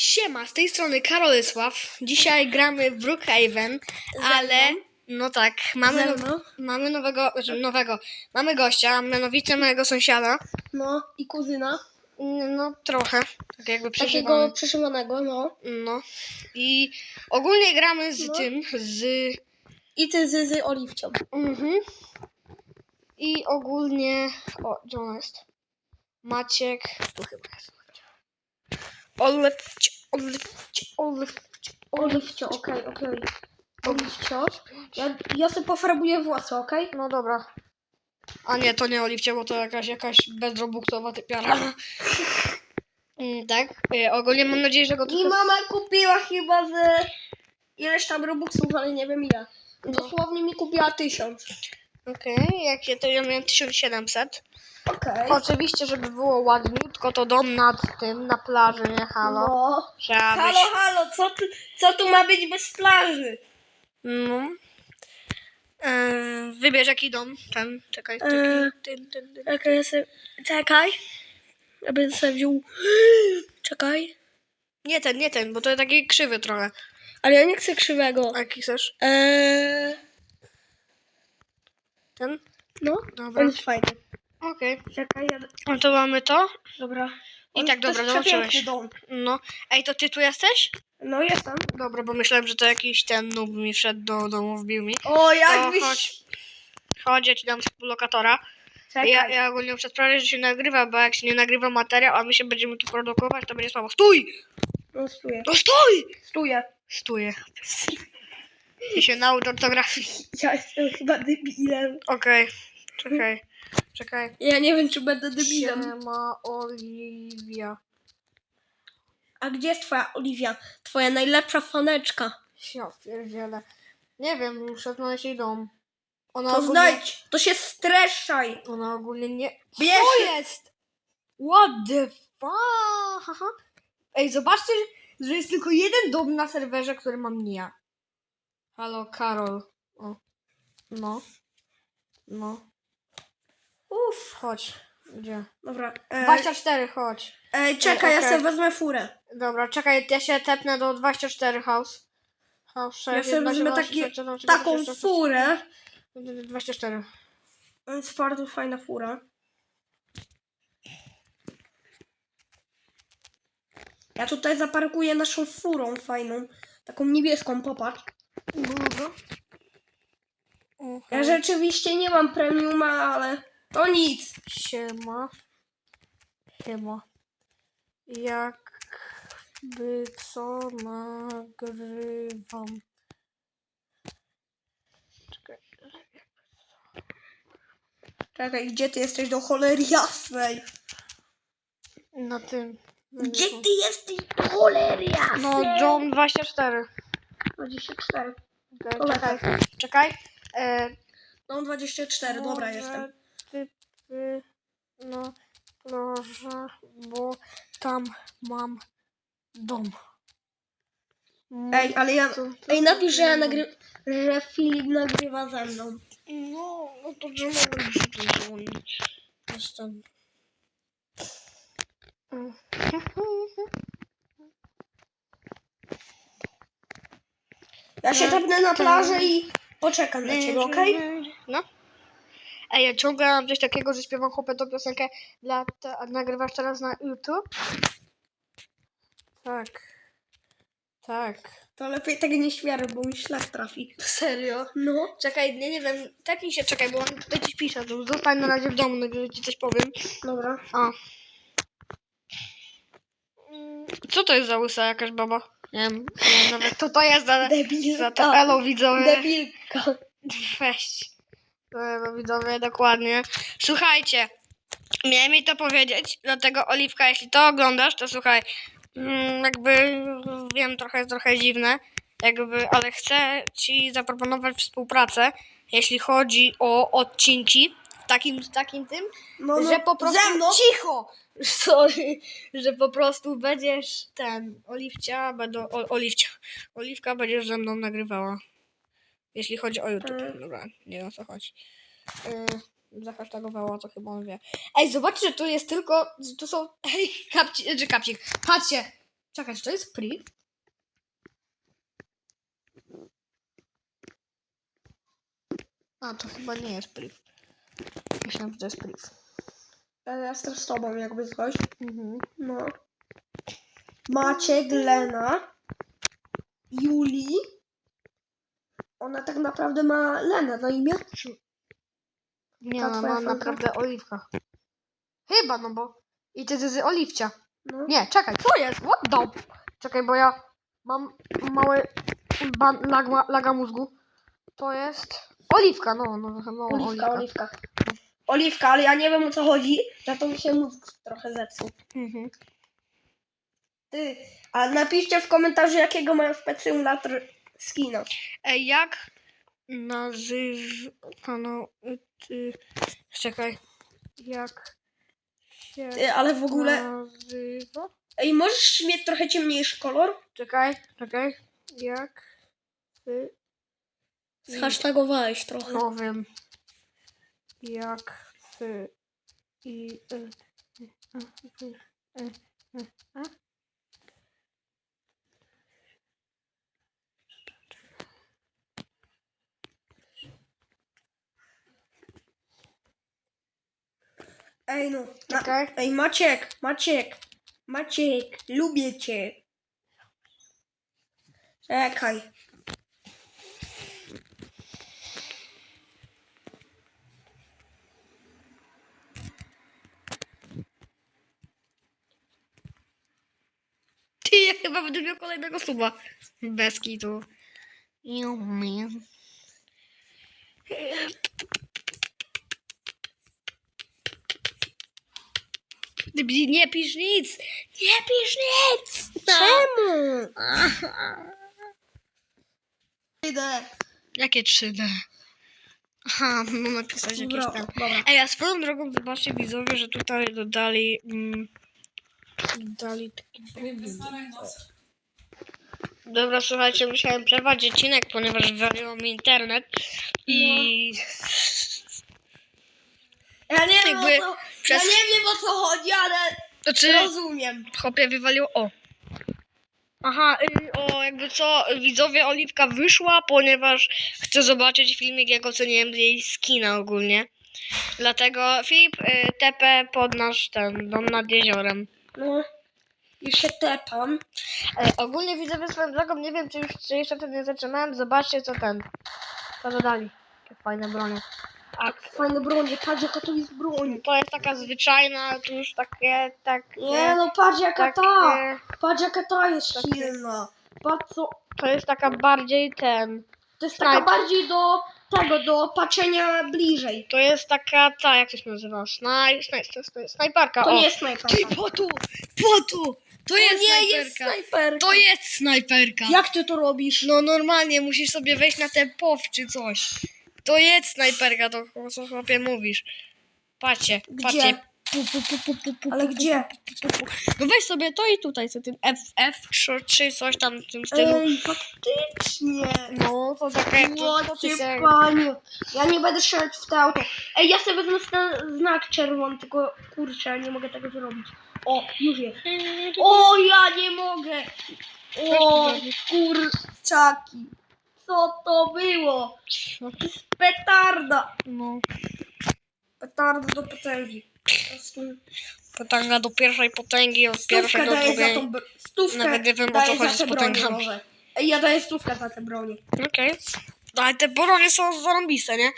Siema, z tej strony Karolysław. Dzisiaj gramy w Brookhaven, ale no tak, mamy, Ze no, mamy nowego, znaczy nowego, mamy gościa, mianowicie mojego sąsiada. No i kuzyna. No trochę, tak jakby Takiego przeżywamy. przeszywanego, no. No i ogólnie gramy z No. tym, z... I ty z, z oliwcią. Mhm. I ogólnie... O, gdzie ona jest? Maciek... Tu chyba jest. Olewcie, olewcie, olewcie, Oliwcio, okej, okej. Oliwcio. Ja, ja sobie pofarbuję włosy, okej? No dobra. A nie, to nie oliwcie, bo to jakaś, jakaś bezrobuktowa typiara. Mm, tak? E, ogólnie mam nadzieję, że go I trochę... mama kupiła chyba ze... Ileś tam robuxów, ale nie wiem ile. No. Dosłownie mi kupiła tysiąc. Okej, jak się to ja miałem 1700. Okej. Oczywiście, żeby było ładniutko, to dom nad tym, na plaży, nie halo. No. Trzeba Halo, być... halo, co tu, co tu ma być bez plaży? No. E, wybierz jaki dom. Ten, czekaj. Taki, E, ten, ten, ten. Czekaj, ja sobie... Czekaj. Ja bym sobie wziął... Czekaj. Nie ten, nie ten, bo to jest taki krzywy trochę. Ale ja nie chcę krzywego. A jaki chcesz? Eee, Ten? no, Dobra. on jest fajny. Okej. Czekaj, ja... No to mamy to. Dobra. I On- tak, to dobra, jest dołączyłeś. przepiękny dom. No. Ej, to ty tu jesteś? No jestem. Dobra, bo myślałem, że to jakiś ten noob mi wszedł do domu, wbił mi. O, jakbyś... chodź. Chodź, ja ci dam lokatora. Czekaj. Ja, ja ogólnie muszę sprawdzić, że się nagrywa, bo jak się nie nagrywa materiał, a my się będziemy tu produkować, to będzie słabo. Stój! No, stuję. No stój! Stuję. Stój. I się naucz ortografii. Ja jestem chyba debilem. Okej. Czekaj. Czekaj. Ja nie wiem, czy będę debilem. Siema Oliwia. A gdzie jest twoja Oliwia? Twoja najlepsza faneczka. Ja pierdzielę. Nie wiem, muszę znaleźć jej dom. Ona To ogólnie... znajdź. To się streszczaj. Ona ogólnie nie... Bierz Co się- jest? What the fuck? Ej, zobaczcie, że jest tylko jeden dom na serwerze, który mam nie ja. Halo, Karol. O. No. No. Uff. Chodź. Gdzie? Dobra. E, 24, chodź. e, czekaj, Ej, ja okej. sobie wezmę furę. Dobra, czekaj, ja się tepnę do 24 house. House Ja 6, sobie wezmę taki, taką furę. 24. To jest bardzo fajna fura. Ja tutaj zaparkuję naszą furą fajną. Taką niebieską, popatrz. Dobra. Ja rzeczywiście nie mam premiuma, ale to nic. Siema. Siema. Jakby co nagrywam. Czekaj. Czekaj, gdzie ty jesteś do cholery jasnej? Na tym. Gdzie ty jesteś do cholery jasnej? No, John 24. 24. Czekaj, Dobra. czekaj. Czekaj. E, No 24, dobra może jestem. Typy na plażę, bo tam mam dom. Ej, ale ja... To- Ej, napisz, że ja nagry... że Filip nagrywa ze mną. No, no to że mogę się tu dzwonić. Jestem. Ja się tepnę na plażę i poczekam na ciebie, okej? No. Ej, ja ciągle mam coś takiego, że śpiewam chłopę tą piosenkę dla te, a nagrywasz teraz na YouTube? Tak. Tak. To lepiej tego nie świary, bo mi szlak trafi. Serio? No. Czekaj, nie, nie wiem, tak mi się, czekaj, bo on tutaj ci pisze, to zostań na razie w domu, najwyżej ci coś powiem. Dobra. A. Mm, Co to jest za łysa jakaś baba? Nie wiem, nie wiem nawet co to jest, ale Debil. za to elo widzowie. Debilka. Weź. No widzowie, dokładnie. Słuchajcie, miałem mi to powiedzieć, dlatego Oliwka, jeśli to oglądasz, to słuchaj, mm, jakby wiem, trochę jest trochę dziwne, jakby, ale chcę ci zaproponować współpracę, jeśli chodzi o odcinki, w takim, w takim tym, No, no. że po prostu cicho! Sorry, że po prostu będziesz ten, Oliwcia, będą, o, Oliwcia, Oliwka będziesz ze mną nagrywała. Jeśli chodzi o YouTube. Mm. Dobra, nie wiem o co chodzi. Yy, zahashtagowała, to chyba on wie. Ej, zobaczcie, że tu jest tylko, tu są, ej, kapci, czy kapcik, patrzcie, Czekaj, czy to jest priv? A, to chyba nie jest priv. Myślałem, że to jest priv. Ja jestem z tobą, jakby coś. Mhm. No. Maciek, Lena, Juli. Ona tak naprawdę ma Lenę na imię. Nie, Ta no, twoja ma fanka? naprawdę oliwka. Chyba, no bo... I ty, ty, ty oliwcia. No. Nie, czekaj, co jest? What the... Czekaj, bo ja mam mały ban, lag, laga mózgu. To jest oliwka, no, no, no Oliwka, oliwka. oliwka. Oliwka, ale ja nie wiem o co chodzi. Za to mi się mózg trochę zepsuł. Mhm. Ty, a napiszcie w komentarzu, jakiego mają w Pet Simulator skina. Ej, jak nazywano... Ty, czekaj. Jak się Ty, ale w ogóle... nazywa? Ej, możesz mieć trochę ciemniejszy kolor? Czekaj, czekaj. Jak ty... Zhashtagowałeś trochę. No wiem. Jak ty... I... y, y, y, y, a? Ej, no. Na... Czekaj. Ej, Maciek, Maciek, Maciek, lubię cię. Czekaj. Ty, ja chyba będę miał kolejnego suba. Bez kitu. You man. Nie pisz nic! Nie pisz nic! Czemu? Idę. Jakie 3D? Aha, no napisać jakieś tam. dobra. Ej, a swoją drogą zobaczcie widzowie, że tutaj dodali... Mm, dodali taki... Dobra, słuchajcie, musiałem przerwać odcinek, ponieważ wywaliło mi internet i... Ja nie wiem Jakby o co, przez- ja nie wiem o co chodzi, ale Znaczy, rozumiem. chłopie wywaliło... O! Aha, y, o, jakby co, widzowie Oliwka wyszła, ponieważ chcę zobaczyć filmik, jak oceniłem jej skina ogólnie. Dlatego Filip, y, TP pod nasz ten dom nad jeziorem. No. Już się tepam. E, ogólnie widzowie swoją drogą, nie wiem czy już czy jeszcze wtedy nie zaczynałem, zobaczcie co ten, co dodali. Jakie fajne bronie. A Fajne bronie, patrz jaka to jest broń. to jest taka zwyczajna, tu już takie, tak, Nie no, patrz jaka ta. takie, Patrz jaka ta jest silna. Patrz co, to jest taka bardziej ten, to jest taka bardziej do tego, do patrzenia bliżej. to jest taka ta, jak to się nazywa, snaj, snaj, snaj, snaj, snajparka, To o. nie jest snajperka. Ty, po tu, po tu, to jest nie snajperka. jest snajperka. To jest snajperka. Jak ty to robisz? No normalnie musisz sobie wejść na ten pow czy coś. To jest snajperka, to o co chłopie mówisz. Patrzcie, Gdzie? patrzcie. Ale gdzie? No weź sobie to i tutaj, co tym F, F, czy coś tam w tym stylu. Ej, faktycznie. No, to takie, się... panie. Ja nie będę strzelać w to auto. Ej, ja sobie wezmę ten znak czerwony, tylko kurczę, ja nie mogę tego zrobić. O, już jest. O, ja nie mogę. O, kurczaki. Co to było? Petarda. No, Petarda do potęgi. Potęga do pierwszej potęgi, od Stówkę pierwszej do daję za drugiej. tą br- stówkę Nawet nie wiem, o daję co chodzi za z te potęgami. Ej, ja daję stówkę za te bronie. Okej. No, ale te bronie są zarąbiste, nie?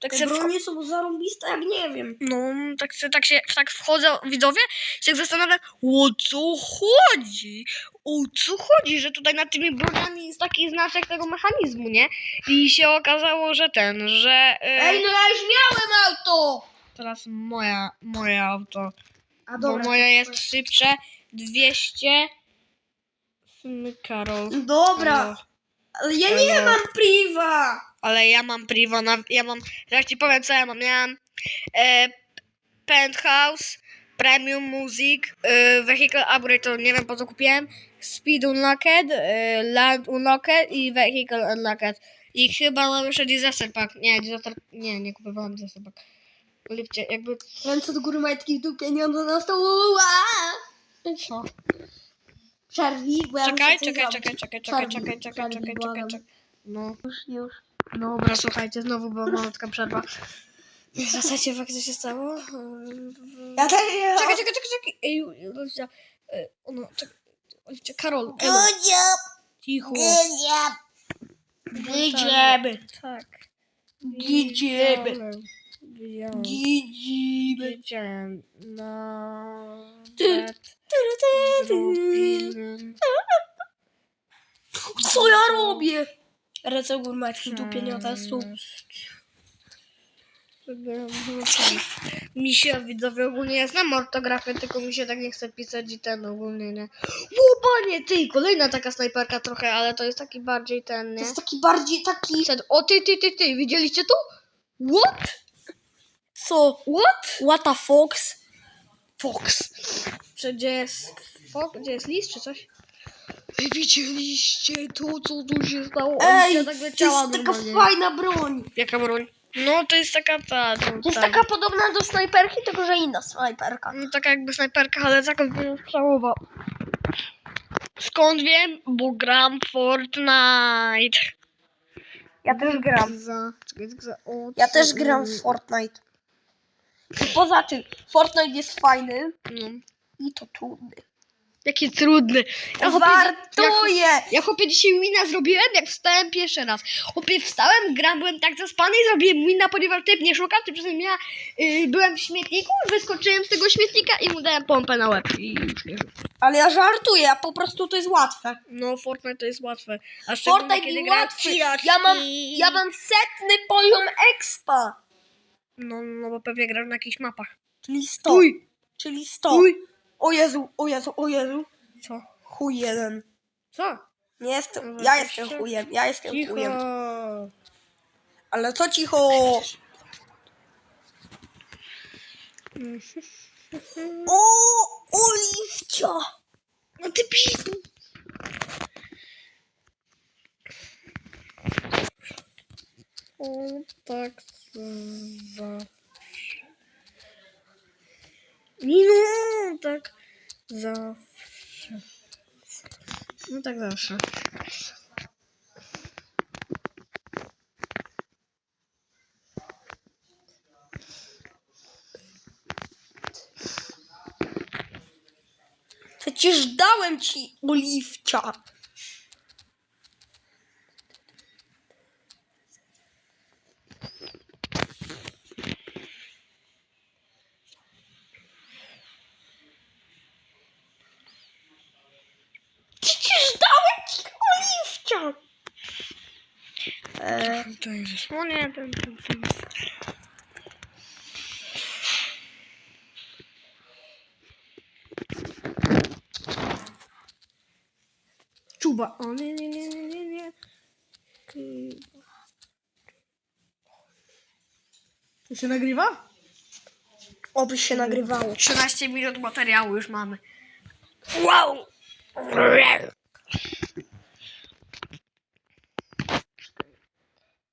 Tak Te se wcho- bronie są zarąbiste, jak nie wiem. No, tak, se- tak się, tak wchodzę, widzowie, się tak zastanawiam, o co chodzi? O co chodzi, że tutaj nad tymi broniami jest taki znaczek tego mechanizmu, nie? I się okazało, że ten, że... e, Ej, no ja już miałem auto! Teraz moja, moje auto, A bo moje jest szybsze, 200... Mm, Karol. Dobra, ale ja nie mam priwa! Ale ja mam priwa na... Ja mam... Jak ci powiem, co ja mam. Ja mam e, Penthouse, Premium Music, e, Vehicle Upgrade, to nie wiem po co kupiłem, Speed Unlocked, e, Land Unlocked i Vehicle Unlocked. I chyba mam jeszcze Disaster Pack. Nie, Disaster... Nie, nie kupowałem Disaster Pack. Lipcie, jakby... Ręce do góry majtki w dupie, stół! Ua! No Co? Przerwij, bo ja Czekaj, muszę coś czekaj, zrobić. czekaj, czekaj, czekaj, Przerwij, czekaj, czekaj, przerwij, czekaj, czekaj, błagam. czekaj. No. Już, już. Dobra, słuchajcie, znowu była malutka przerwa. W zasadzie fakt, co się stało? Ja też Czekaj, czekaj, czekaj, czekaj. Ej, Oliwcia, e, ono, czekaj. Oliwcia, Karol, Elo, cicho. Idziemy. Tak. Idziemy. Widziałem. Idziemy. Wiedziałem. Zrobiłem Co ja robię? Ręce górmaczki dupie nie. Żeby- Mi się widzowie ogólnie ja znam ortografię, tylko mi się tak nie chce pisać i ten ogólnie nie. Łopanie, ty, kolejna taka snajperka trochę, ale to jest taki bardziej ten, To nie? jest taki bardziej taki... Przed- O ty, ty, ty, ty, widzieliście to? What? Co? What? What a fox? Fox. Czy gdzie jest Fox? Gdzie jest lis czy coś? Wy widzieliście to, co tu się stało? Ej, Oliwia tak to jest taka fajna broń. Jaka broń? No to jest taka ta. To, jest ta- taka podobna do snajperki, tylko że inna snajperka. No taka jakby snajperka, ale taka strzałowa. Skąd wiem? Bo gram w Fortnite. Ja też gram. Za, czekaj, tylko za, o, Ja też gram w Fortnite. Poza tym, Fortnite jest fajny No. i to trudny. Jaki trudny. Ja chłopie, Wartuje! ja chłopie dzisiaj wina zrobiłem, jak wstałem pierwszy raz. Chłopie, wstałem, gram, byłem tak zaspany i zrobiłem wina, ponieważ typ nie szukał, tymczasem ja y, byłem w śmietniku, wyskoczyłem z tego śmietnika i mu dałem pompę na łeb i już nie żył. Ale ja żartuję, a po prostu to jest łatwe. No, Fortnite to jest łatwe. A szczególnie, Fortnite kiedy jest gra łatwy. Ja mam, ja mam setny poziom expa. No, no, bo pewnie grasz na jakichś mapach. Czyli 100. Stój! Czyli 100. Stój! O Jezu, o Jezu, o Jezu. Co? Chuj jeden. Co? Nie jestem, ja jestem chujem, ja jestem Cicho! chujem. Ale co cicho? O, oliwcia. No ty pis... O, tak zawsze. No, tak zawsze. No tak zawsze. Przecież dałem ci oliwcia. Przecież dałem ci oliwcia. E, To jest... No nie, ten, ten, ten. Czuba. O nie, nie, nie, nie, nie, nie. To się nagrywa? oby się nagrywało. 13 minut materiału już mamy. Wow!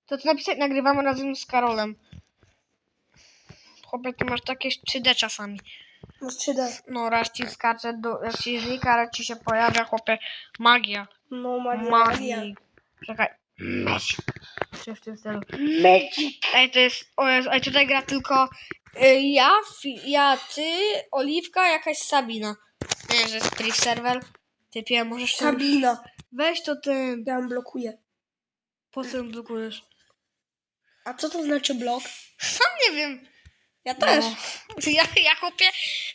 To co napisać nagrywamy razem z Karolem. Chłopie, ty masz takie 3D czasami. No 3D. No raz ci skacze, do, raz ci znika, raz ci się pojawia, chłopie. Magia. No magia, magia. Magii. Czekaj. Magic. Coś w tym stylu. Magic. Ej, to jest. O Jezu, ej, tutaj gra tylko y, ja, fi, ja, ty, Oliwka, jakaś Sabina. Nie, że jest priv server. Typie, możesz. Sabina. Weź to ten. Ja ją blokuję. Po co ją blokujesz? A co to znaczy blok? Sam nie wiem. Ja też. No. Ja, ja chłopie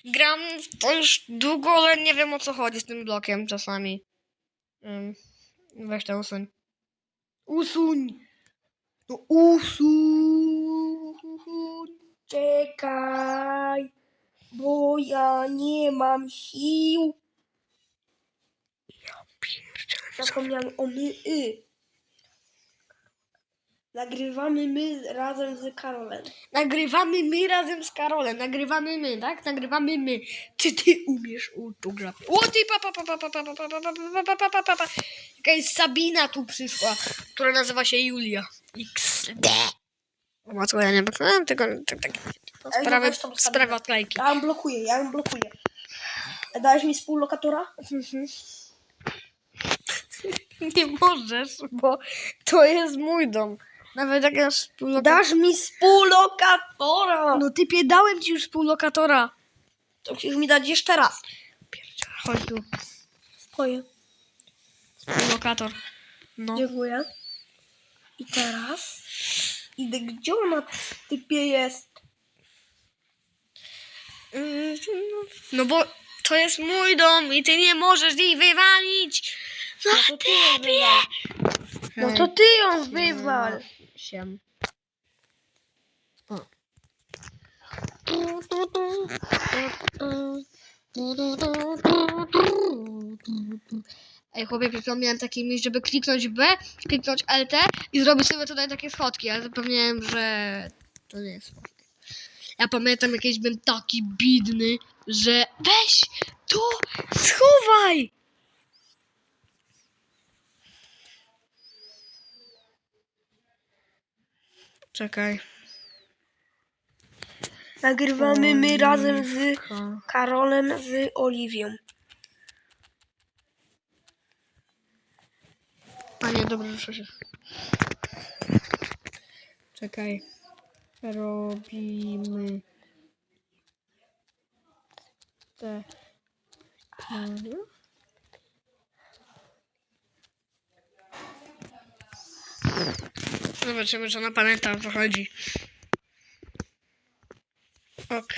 gram w to już długo, ale nie wiem o co chodzi z tym blokiem czasami. Weź to usuń. Usuń! No usuń! Czekaj, bo ja nie mam sił. Zapomniałem o my. Y. Nagrywamy my razem z Karolem. Nagrywamy my razem z Karolem, nagrywamy my, tak? Nagrywamy my. Czy ty umiesz ortografię? O ty pa pa pa pa pa pa pa pa pa pa pa pa pa pa Jakaś Sabina tu przyszła, która nazywa się Julia. XD. Matko, ja nie wykonałem tego, tak, tak, Ej, sprawy. Ja ją blokuję, ja ją blokuję. Dałeś mi współlokatora? Nie możesz, bo to jest mój dom. Nawet jak masz współlokatora. Dasz mi współlokatora. No typie, dałem ci już współlokatora. To musisz mi dać jeszcze raz. Pierdziele, chodź tu. Twoje. Współlokator. No. Dziękuję. I teraz idę, gdzie ona typie jest? No bo to jest mój dom i ty nie możesz jej wywalić. No, No to ty ją wywal. No to ty ją wywal. Siem. Ej, chłopie, miałem taki myśl, żeby kliknąć B, kliknąć LT i zrobić sobie tutaj takie schodki, ale zapomniałem, że to nie jest możliwe. Ja pamiętam, jakiś byłem taki bidny, że weź to schowaj! Czekaj. Nagrywamy my razem z. Karolem, z Oliwią. A nie, dobra, ruszę się. Czekaj. Robimy te. Zobaczymy, czy ona pamięta o co chodzi. Ok.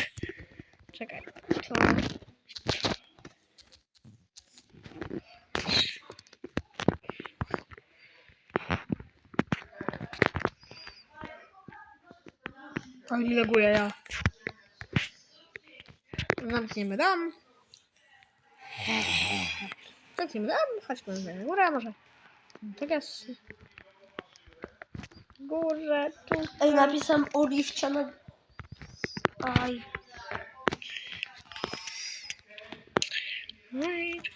Czekaj. To. A nie leguję ja. Zamkniemy dom. Zamkniemy dom. Chodźmy na górę może. Tak jest. Górze tu. Ej, napisam Oliwcia na... Aj. Wait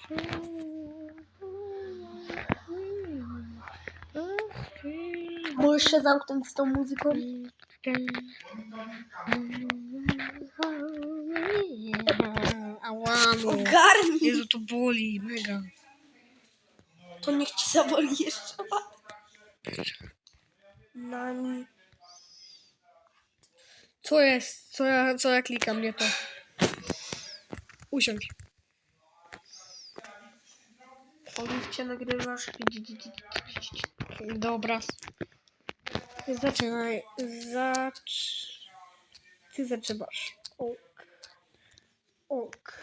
Okay. Możesz się zamknąć z tą muzyką? Ogarnij! Jezu, to boli, mega. To niech ci zaboli jeszcze Nani. Co jest? Co ja, co ja klikam, nie to. Usiądź. Oliwcie nagrywasz. Dobra. Zaczynaj. Zacz... Ty zaczynasz. Ok. Ok.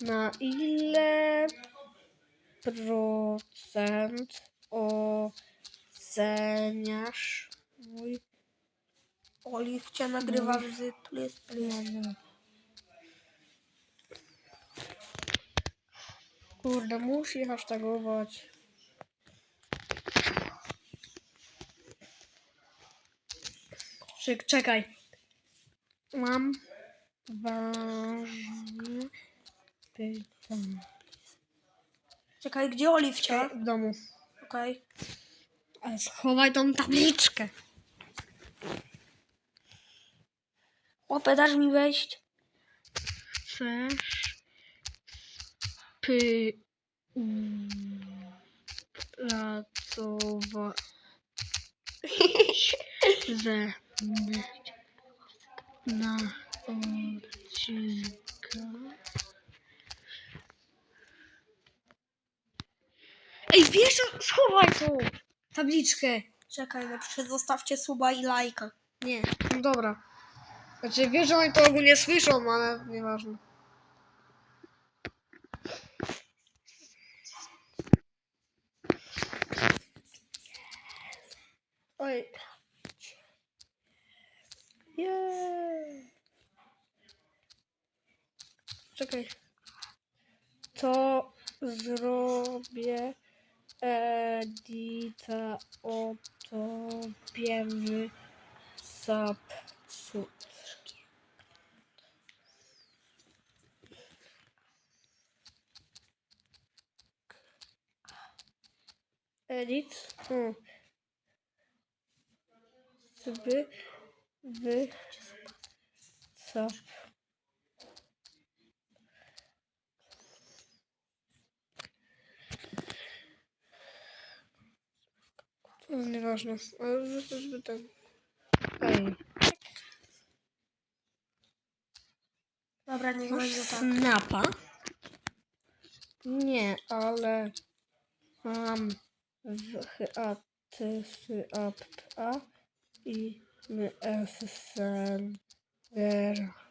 Na ile procent oceniasz mój Oliwcie nagrywasz z... Jest plan? Kurde, musi hashtagować. Czek- Czekaj. Mam ważne pytanie. Czekaj, gdzie Oliwcia? W domu. Okej. Ale schowaj tą tabliczkę. Chłopie, dasz mi wejść? Chcesz py... pracować ze mną na odcinka. Ej, wiesz, schowaj tą tabliczkę. Czekaj, napiszę zostawcie suba i lajka. Nie, no dobra. Znaczy, wiesz, że oni to ogólnie słyszą, ale nieważne. Oj. Jej. Czekaj. To zrobię edita o tobie w Zapsu. Edit. Hmm. Zby. Wy. Zap. No, nieważne. Ale żeby ten... Ej. Dobra, niech Masz będzie tak. snapa? Nie, ale mam w a t s a p a i m s s n r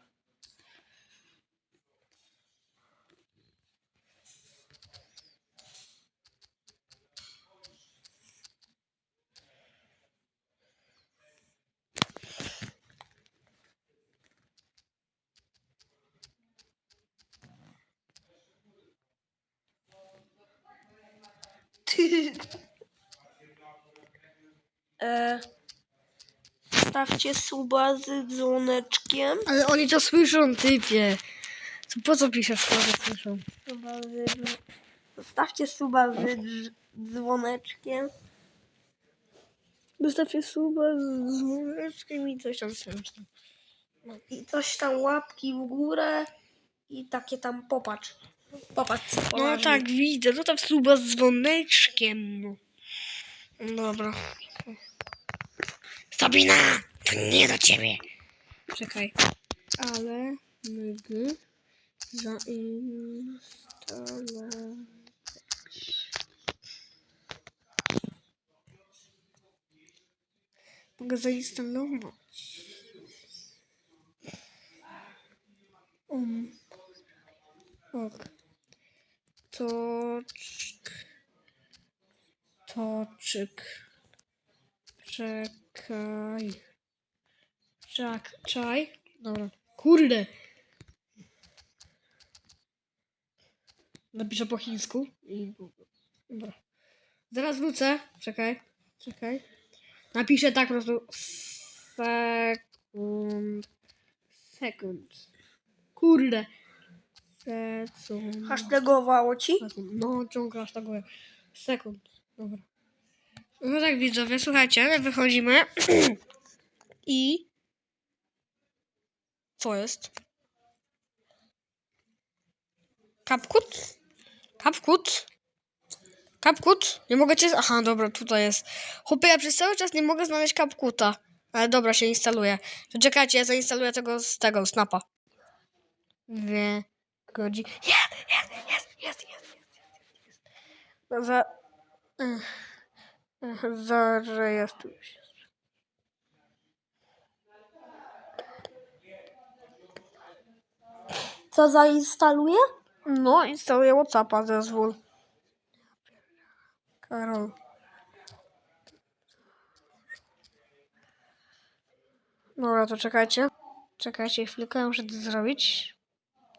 E, stawcie suba z dzwoneczkiem. Ale oni to słyszą, typie. To po co piszesz, to słyszą? Suba z... Stawcie suba z dż- dzwoneczkiem. Wystawcie suba z dzwoneczkiem i coś tam coś tam. I coś tam łapki w górę. I takie tam popatrz. Popatrz co No poważnie. tak, widzę. No tam suba z dzwoneczkiem. No. Dobra. Sabina! To nie do ciebie. Czekaj. Ale mygy zainstalować. Mogę zainstalować. Um. Ok. Toczk. Toczyk. Czekaj. Czak, czaj. Dobra. Kurde. Napiszę po chińsku i... Dobra. Zaraz wrócę. Czekaj. Czekaj. Napiszę tak po prostu. Sekund. Sekund. Kurde. Sekund. Hasztagowało ci? No, ciągle mówię. Sekund. Dobra. No tak, widzowie, słuchajcie, wychodzimy. I... Co jest? Kapkut? Kapkut? Kapkut? Nie mogę cię... Aha, dobra, tutaj jest. Chłopie, ja przez cały czas nie mogę znaleźć kapkuta. Ale dobra, się instaluje. Czekajcie, ja zainstaluję tego z tego, snapa. Dwie godziny. Jest, jest, jest, jest, jest, jest, jest. Za... Ech. Ech, Zarejestruj się. Co zainstaluję? No, instaluję Whatsappa, zezwól. Karol. Dobra, to czekajcie. Czekajcie chwilkę, muszę to zrobić.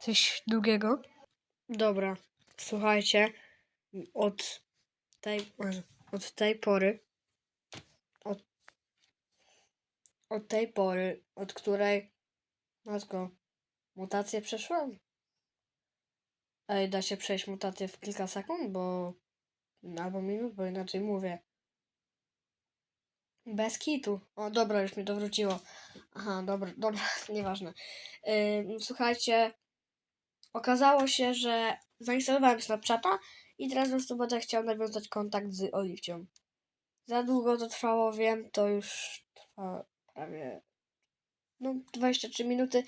Coś długiego. Dobra, słuchajcie. Od tej, od tej pory. Od, od tej pory, od której. Matko, mutację przeszłem. Ej, da się przejść mutację w kilka sekund, bo... Albo minut, bo inaczej mówię. Bez kitu. O, dobra, już mi to wróciło. Aha, dobra, dobra, nieważne. Ym, słuchajcie, okazało się, że zainstalowałem Snapchata i teraz po prostu będę chciał nawiązać kontakt z Oliwcią. Za długo to trwało, wiem, to już trwa prawie no 23 minuty,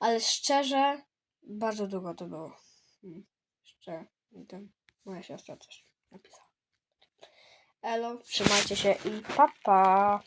ale szczerze, bardzo długo to było. Hmm. Jeszcze tam moja siostra coś napisała. Elo, trzymajcie się i pa pa!